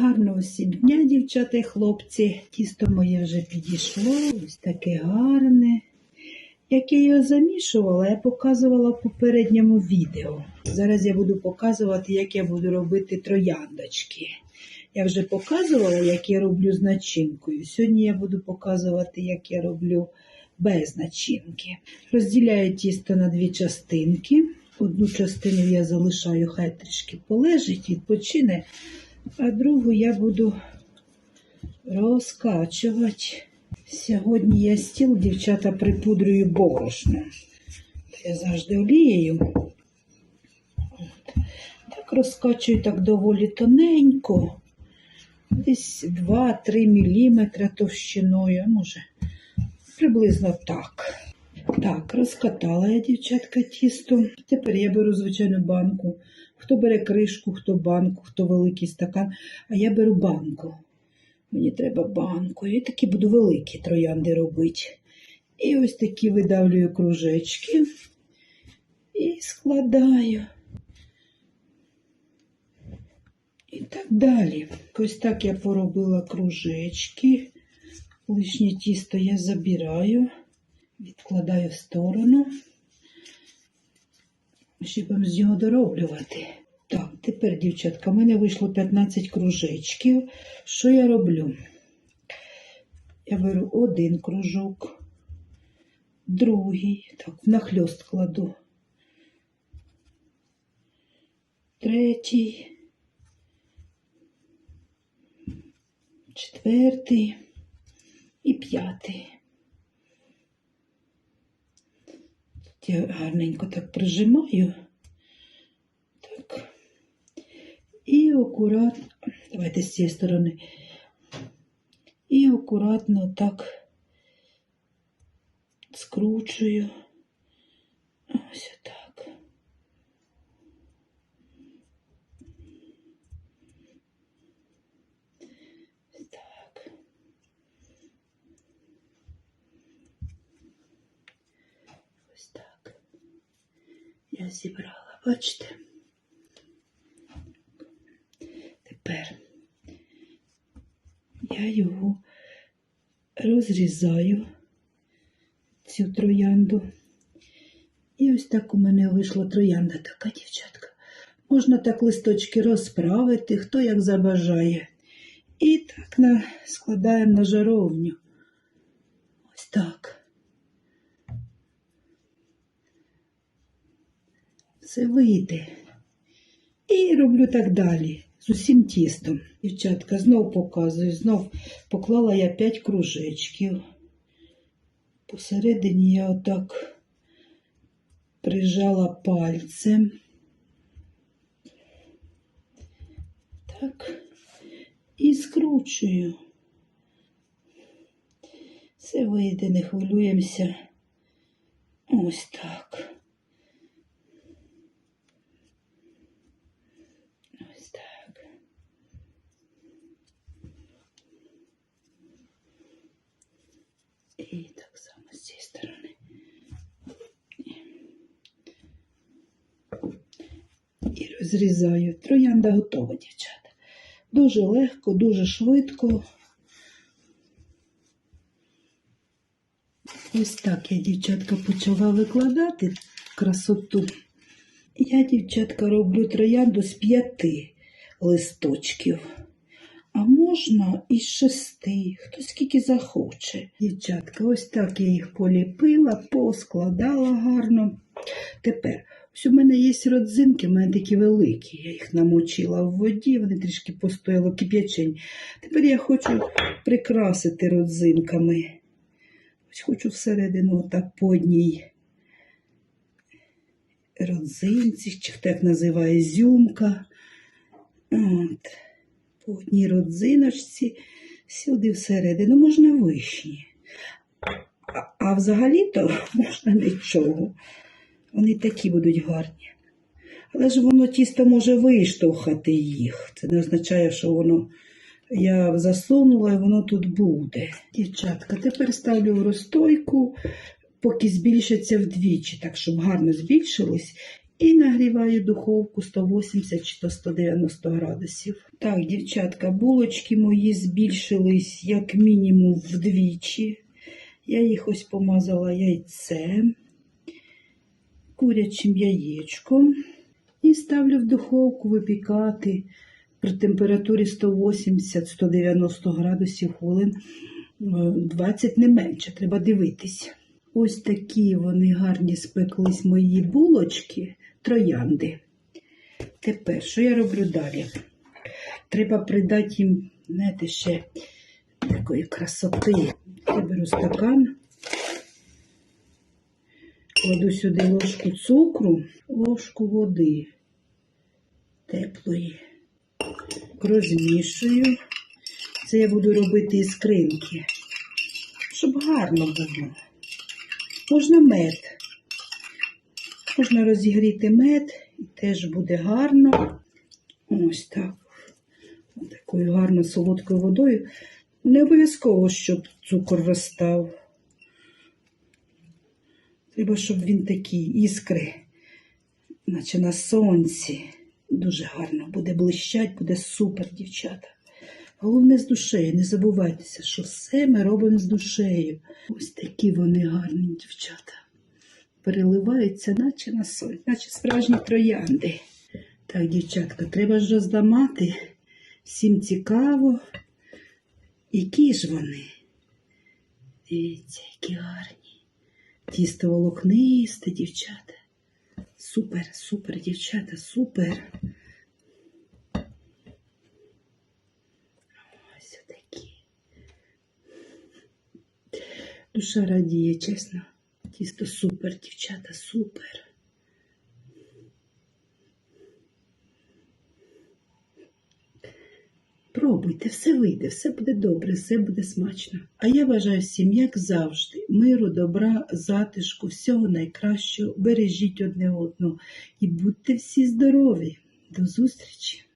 Гарного всім дня, дівчата і хлопці. Тісто моє вже підійшло, ось таке гарне. Як я його замішувала, я показувала в попередньому відео. Зараз я буду показувати, як я буду робити трояндочки. Я вже показувала, як я роблю з начинкою. Сьогодні я буду показувати, як я роблю без начинки. Розділяю тісто на дві частинки. Одну частину я залишаю, хай трішки полежить, відпочине, а другу я буду розкачувати. Сьогодні я стіл, дівчата, припудрюю борошно. Я завжди олією. Так розкачую так доволі тоненько, десь 2-3 мм товщиною, може, приблизно так. Так, розкатала я, дівчатка, тісто. Тепер я беру звичайну банку. Хто бере кришку, хто банку, хто великий стакан, а я беру банку. Мені треба банку. І такі буду великі троянди робити. І ось такі видавлюю кружечки і складаю. І так далі. Ось так я поробила кружечки. Лишнє тісто я забираю, відкладаю в сторону. Ще будемо з нього дороблювати. Так, тепер, дівчатка, в мене вийшло 15 кружечків. Що я роблю? Я беру один кружок, другий, так, нахльост кладу. Третій, четвертий і п'ятий. Тут я гарненько так прижимаю. Так. І акуратно, давайте з цієї сторони. І акуратно так скручую. Ось так. Ось так. Ось так. Я зібрала, бачите? Тепер я його розрізаю, цю троянду. І ось так у мене вийшла троянда така, дівчатка. Можна так листочки розправити, хто як забажає. І так на, складаємо на жаровню. Ось так. Все вийде. І роблю так далі. З усім тістом. Дівчатка, знов показую, знов поклала я 5 кружечків. Посередині я отак прижала пальцем. Так. І скручую. Все вийде, не хвилюємося. Ось так. Ось так. І так само з цієї сторони. І розрізаю. Троянда готова, дівчата. Дуже легко, дуже швидко. Ось так я, дівчатка, почала викладати красоту. Я, дівчатка, роблю троянду з п'яти листочків. А можна із шести, хто скільки захоче. Дівчатка, ось так я їх поліпила, поскладала гарно. Тепер, ось у мене є родзинки, у мене такі великі. Я їх намочила в воді, вони трішки постояли кип'ячень. Тепер я хочу прикрасити родзинками. Ось хочу всередину отак по одній родзинці, чи як називає зюмка. От. По одній родзиночці, сюди всередину можна вишні. А, а взагалі-то можна нічого. Вони такі будуть гарні. Але ж воно тісто може виштовхати їх. Це не означає, що воно я засунула і воно тут буде. Дівчатка, тепер ставлю в розстойку, поки збільшиться вдвічі, так щоб гарно збільшилось. І нагріваю духовку 180 чи то 190 градусів. Так, дівчатка, булочки мої збільшились як мінімум вдвічі. Я їх ось помазала яйцем, курячим яєчком і ставлю в духовку випікати при температурі 180-190 градусів хвилин е, 20 не менше, треба дивитись. Ось такі вони гарні спеклись мої булочки, троянди. Тепер, що я роблю далі? Треба придати їм, знаєте, ще такої красоти. Я беру стакан, кладу сюди ложку цукру, ложку води теплої. Розмішую. Це я буду робити із кринки, щоб гарно було. Можна мед. Можна розігріти мед і теж буде гарно. Ось так. Такою гарно солодкою водою. Не обов'язково, щоб цукор розстав. Треба, щоб він такі іскри, наче на сонці. Дуже гарно буде блищать, буде супер, дівчата. Головне з душею, не забувайтеся, що все ми робимо з душею. Ось такі вони гарні дівчата. Переливаються, наче на соль, наче справжні троянди. Так, дівчатка, треба ж роздамати. Всім цікаво. Які ж вони? Дивіться, які гарні. Тісто волокнисте, дівчата. Супер, супер, дівчата, супер. Ось такі. Душа радіє, чесно. Тісто супер, дівчата, супер. Пробуйте, все вийде, все буде добре, все буде смачно. А я бажаю всім, як завжди, миру, добра, затишку, всього найкращого. Бережіть одне одного і будьте всі здорові. До зустрічі!